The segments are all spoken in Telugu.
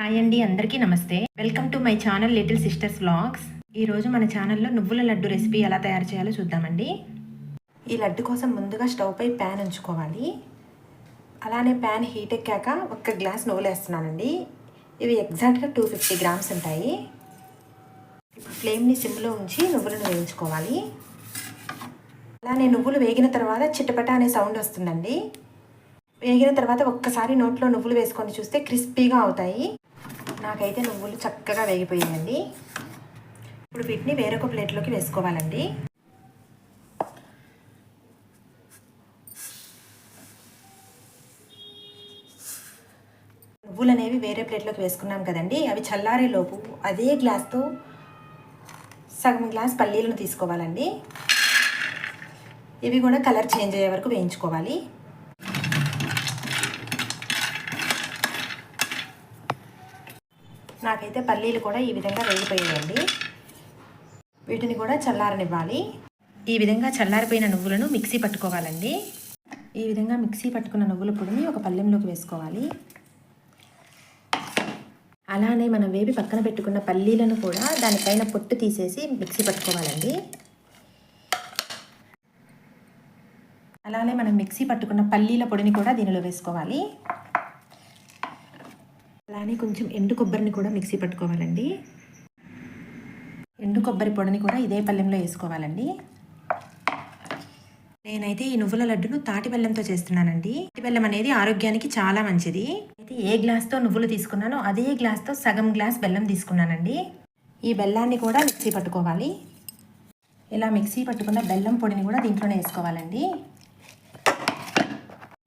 హాయ్ అండి అందరికీ నమస్తే. Welcome to my channel little sisters vlogs ఈరోజు మన ఛానల్లో నువ్వుల లడ్డు రెసిపీ ఎలా తయారు చేయాలో చూద్దామండి. ఈ లడ్డు కోసం ముందుగా స్టవ్ పై ప్యాన్ ఉంచుకోవాలి. అలానే ప్యాన్ హీట్ ఎక్కాక ఒక్క గ్లాస్ నువ్వులు వేస్తున్నానండి. ఇవి ఎగ్జాక్ట్గా టూ ఫిఫ్టీ గ్రామ్స్ ఉంటాయి. ఇప్పుడు ఫ్లేమ్ని సిమ్లో ఉంచి నువ్వులను వేయించుకోవాలి. అలానే నువ్వులు వేగిన తర్వాత చిటపట అనే సౌండ్ వస్తుందండి. వేగిన తర్వాత ఒక్కసారి నోట్లో నువ్వులు వేసుకొని చూస్తే క్రిస్పీగా అవుతాయి. నాకైతే నువ్వులు చక్కగా వేగిపోయాయండి. ఇప్పుడు వీటిని వేరొక ప్లేట్లోకి వేసుకోవాలండి. నువ్వులు అనేవి వేరే ప్లేట్లోకి వేసుకున్నాం కదండి. అవి చల్లారే లోపు అదే గ్లాస్తో సగం గ్లాస్ పల్లీలను తీసుకోవాలండి. ఇవి కూడా కలర్ చేంజ్ అయ్యే వరకు వేయించుకోవాలి. నాకైతే పల్లీలు కూడా ఈ విధంగా వేగిపోయాయండి. వీటిని కూడా చల్లారనివ్వాలి. ఈ విధంగా చల్లారిపోయిన నువ్వులను మిక్సీ పట్టుకోవాలండి. ఈ విధంగా మిక్సీ పట్టుకున్న నువ్వుల పొడిని ఒక పళ్ళెంలోకి వేసుకోవాలి. అలానే మనం వేపి పక్కన పెట్టుకున్న పల్లీలను కూడా దానిపైన పొట్టు తీసేసి మిక్సీ పట్టుకోవాలండి. అలానే మనం మిక్సీ పట్టుకున్న పల్లీల పొడిని కూడా దీనిలో వేసుకోవాలి. అలానే కొంచెం ఎండు కొబ్బరిని కూడా మిక్సీ పట్టుకోవాలండి. ఎండు కొబ్బరి పొడిని కూడా ఇదే పళ్ళెంలో వేసుకోవాలండి. నేనైతే ఈ నువ్వుల లడ్డును తాటి బెల్లంతో చేస్తున్నానండి. తాటి బెల్లం అనేది ఆరోగ్యానికి చాలా మంచిది. అయితే ఏ గ్లాస్తో నువ్వులు తీసుకున్నానో అదే గ్లాస్తో సగం గ్లాస్ బెల్లం తీసుకున్నానండి. ఈ బెల్లాన్ని కూడా మిక్సీ పట్టుకోవాలి. ఇలా మిక్సీ పట్టుకున్న బెల్లం పొడిని కూడా దీంట్లోనే వేసుకోవాలండి.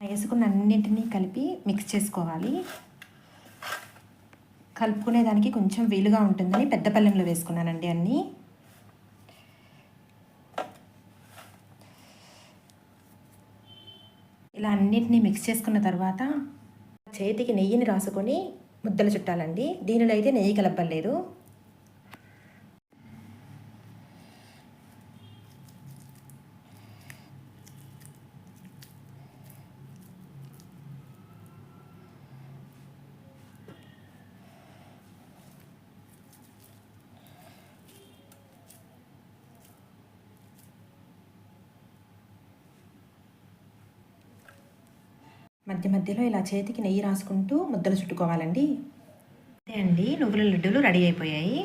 వేసుకున్న అన్నింటినీ కలిపి మిక్స్ చేసుకోవాలి. కలుపుకునేదానికి కొంచెం వీలుగా ఉంటుందని పెద్ద పళ్ళెంలో వేసుకున్నానండి అన్నీ. ఇలా అన్నిటినీ మిక్స్ చేసుకున్న తర్వాత చేతికి నెయ్యిని రాసుకొని ముద్దలు చుట్టాలండి. దీనిలో అయితే నెయ్యి కలపలేదు. మధ్య మధ్యలో ఇలా చేతికి నెయ్యి రాసుకుంటూ ముద్దలు చుట్టుకోవాలండి. అంతే అండి నువ్వుల లడ్డూలు రెడీ అయిపోయాయి.